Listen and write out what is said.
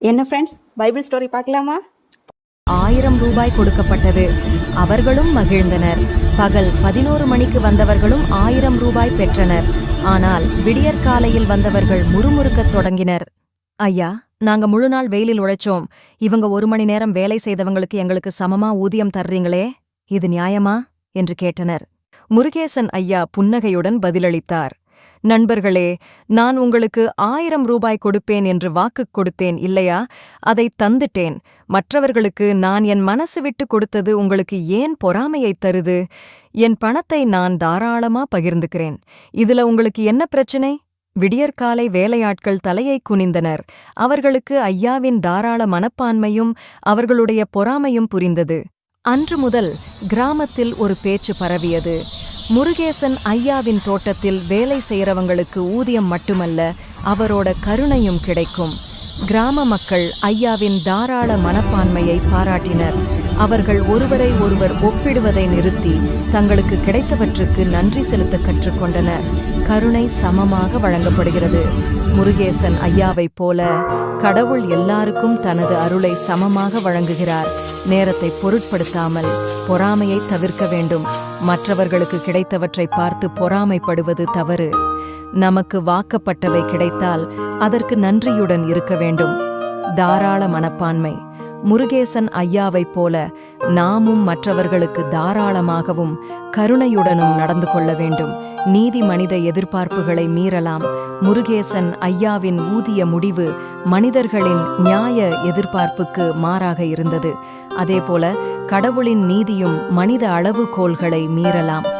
என்ன friends Bible story பார்க்கலாமா? ஆயிரம் ரூபாய் கொடுக்கப்பட்டது. அவர்களும் மகிழ்ந்தனர். பகல் பதினோரு மணிக்கு வந்தவர்களும் ஆயிரம் ரூபாய் பெற்றனர். ஆனால் விடியற்காலையில் வந்தவர்கள் முறுமுறுக்கத் தொடங்கினர். ஐயா நாங்க முழு நாள் வெயிலில் உழைச்சோம். இவங்க ஒரு மணி நேரம் வேலை செய்தவங்களுக்கு எங்களுக்கு சமமா ஊதியம் தர்றீங்களே? இது நியாயமா? என்று கேட்டனர். முருகேசன் ஐயா புன்னகையுடன் பதிலளித்தார். நண்பர்களே நான் உங்களுக்கு ஆயிரம் ரூபாய் கொடுப்பேன் என்று வாக்குக் கொடுத்தேன் இல்லையா? அதை தந்துட்டேன். மற்றவர்களுக்கு நான் என் மனசு விட்டு கொடுத்தது உங்களுக்கு ஏன் பொறாமையைத் தருது? என் பணத்தை நான் தாராளமா பகிர்ந்துக்கிறேன். இதுல உங்களுக்கு என்ன பிரச்சனை? விடியற்காலை வேலையாட்கள் தலையை குனிந்தனர். அவர்களுக்கு ஐயாவின் தாராள மனப்பான்மையும் அவர்களுடைய பொறாமையும் புரிந்தது. அன்று முதல் கிராமத்தில் ஒரு பேச்சு பரவியது. முருகேசன் ஐயாவின் தோட்டத்தில் வேலை செய்கிறவங்களுக்கு ஊதியம் மட்டுமல்ல அவரோட கருணையும் கிடைக்கும். கிராம மக்கள் ஐயாவின் தாராள மனப்பான்மையை பாராட்டினர். அவர்கள் ஒருவரை ஒருவர் ஒப்பிடுவதை நிறுத்தி தங்களுக்கு கிடைத்தவற்றுக்கு நன்றி செலுத்த கற்றுக்கொண்டனர். கருணை சமமாக வழங்கப்படுகிறது. முருகேசன் ஐயாவைப் போல கடவுள் எல்லாருக்கும் தனது அருளை சமமாக வழங்குகிறார். நேரத்தை பொருட்படுத்தாமல் பொறாமையை தவிர்க்க வேண்டும். மற்றவர்களுக்கு கிடைத்தவற்றை பார்த்து பொறாமைப்படுவது தவறு. நமக்கு வாக்கப்பட்டவை கிடைத்தால் அதற்கு நன்றியுடன் இருக்க வேண்டும். தாராள மனப்பான்மை. முருகேசன் ஐயாவைப் போல நாமும் மற்றவர்களுக்கு தாராளமாகவும் கருணையுடனும் நடந்து கொள்ள வேண்டும். நீதி மனித எதிர்பார்ப்புகளை மீறலாம். முருகேசன் ஐயாவின் ஊதிய முடிவு மனிதர்களின் நியாய எதிர்பார்ப்புக்கு மாறாக இருந்தது. அதேபோல கடவுளின் நீதியும் மனித அளவுகோல்களை மீறலாம்.